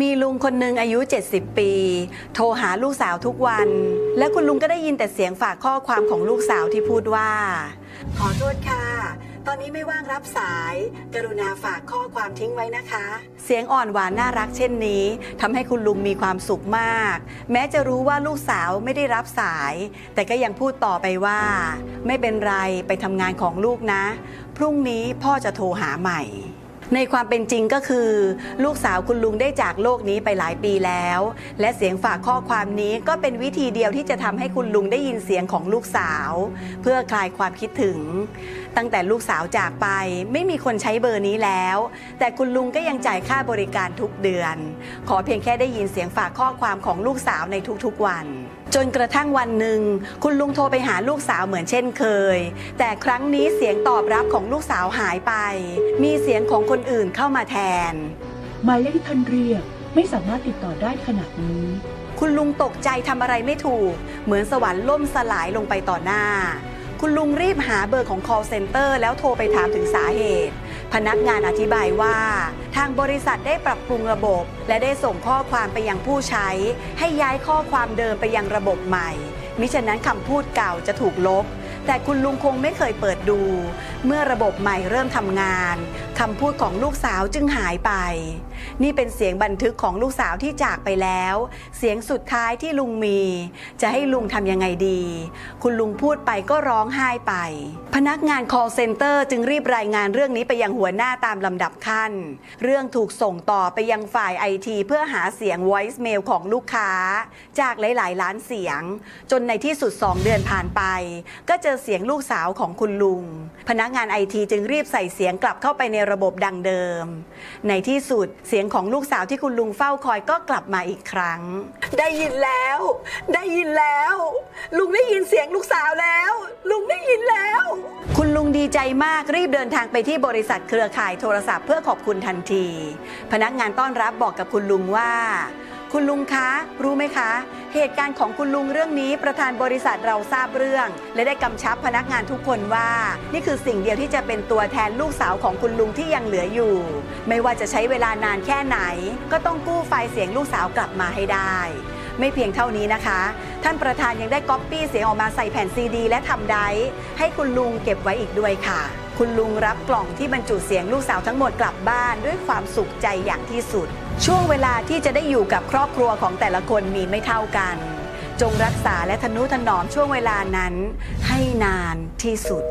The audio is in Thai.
มีลุงคนหนึ่งอายุ 70 ปี โทรหาลูกสาวทุกวัน และคุณลุงก็ได้ยินแต่เสียงฝากข้อความของลูกสาวที่พูดว่า ขอโทษค่ะ ตอนนี้ไม่ว่างรับสาย กรุณาฝากข้อความทิ้งไว้นะคะ เสียงอ่อนหวานน่ารักเช่นนี้ทำให้คุณลุงมีความสุขมาก แม้จะรู้ว่าลูกสาวไม่ได้รับสาย แต่ก็ยังพูดต่อไปว่า ไม่เป็นไรไปทำงานของลูกนะ พรุ่งนี้พ่อจะโทรหาใหม่ ในความเป็นจริงก็คือ ลูกสาวคุณลุงได้จากโลกนี้ไปหลายปีแล้ว และเสียงฝากข้อความนี้ก็เป็นวิธีเดียวที่จะทำให้คุณลุงได้ยินเสียงของลูกสาว เพื่อคลายความคิดถึง ตั้งแต่ลูกสาวจากไปไม่มีคนใช้เบอร์นี้แล้ว แต่คุณลุงก็ยังจ่ายค่าบริการทุกเดือน ขอเพียงแค่ได้ยินเสียงฝากข้อความของลูกสาวในทุกๆวัน จนกระทั่งวันหนึ่ง คุณลุงโทรไปหาลูกสาวเหมือนเช่นเคย แต่ครั้งนี้เสียงตอบรับของลูกสาวหายไป มีเสียงของคนอื่นเข้ามาแทนหมายเลขที่ท่านเรียกไม่สามารถติดต่อได้ขณะนี้ คุณลุงตกใจทำอะไรไม่ถูก เหมือนสวรรค์ล่มสลายลงไปต่อหน้า คุณลุงรีบหาเบอร์ของ call center แล้วโทรไปถามถึงสาเหตุ พนักงานอธิบายว่า ทางบริษัทได้ปรับปรุงระบบ และได้ส่งข้อความไปยังผู้ใช้ ให้ย้ายข้อความเดิมไปยังระบบใหม่ มิฉะนั้นคำพูดเก่าจะถูกลบ แต่คุณลุงคงไม่เคยเปิดดู เมื่อระบบใหม่เริ่มทำงาน คำพูดของลูกสาวจึงหายไป นี่เป็นเสียงบันทึกของลูกสาวที่จากไปแล้ว เสียงสุดท้ายที่ลุงมี จะให้ลุงทำยังไงดี คุณลุงพูดไปก็ร้องไห้ไป พนักงาน call center จึงรีบรายงานเรื่องนี้ไปยังหัวหน้าตามลำดับขั้น เรื่องถูกส่งต่อไปยังฝ่ายไอทีเพื่อหาเสียง voice mail ของลูกค้า จากหลาย ๆ ล้านเสียง จนในที่สุด 2 เดือนผ่านไป ก็เจอเสียงลูกสาวของคุณลุง พนักงานไอทีจึงรีบใส่เสียงกลับเข้าไปในระบบดังเดิม ในที่สุดเสียงของลูกสาวที่คุณลุงเฝ้าคอยก็กลับมาอีกครั้ง ได้ยินแล้ว ได้ยินแล้ว ลุงได้ยินเสียงลูกสาวแล้ว ลุงได้ยินแล้ว คุณลุงดีใจมากรีบเดินทางไปที่บริษัทเครือข่ายโทรศัพท์เพื่อขอบคุณทันที พนักงานต้อนรับบอกกับคุณลุงว่า คุณลุงคะ รู้ไหมคะ เหตุการณ์ของคุณลุงเรื่องนี้ประธานบริษัทเราทราบเรื่อง และได้กำชับพนักงานทุกคนว่า นี่คือสิ่งเดียวที่จะเป็นตัวแทนลูกสาวของคุณลุงที่ยังเหลืออยู่ ไม่ว่าจะใช้เวลานานแค่ไหน ก็ต้องกู้ไฟล์เสียงลูกสาวกลับมาให้ได้ไม่เพียงเท่านี้นะคะ ท่านประธานยังได้ก๊อปปี้เสียงออกมาใส่แผ่นซีดี และทำไดรฟ์ให้คุณลุงเก็บไว้อีกด้วยค่ะ คุณลุงรับกล่องที่บรรจุเสียงลูกสาวทั้งหมดกลับบ้านด้วยความสุขใจอย่างที่สุด ช่วงเวลาที่จะได้อยู่กับครอบครัวของแต่ละคนมีไม่เท่ากัน จงรักษาและทนุถนอมช่วงเวลานั้นให้นานที่สุด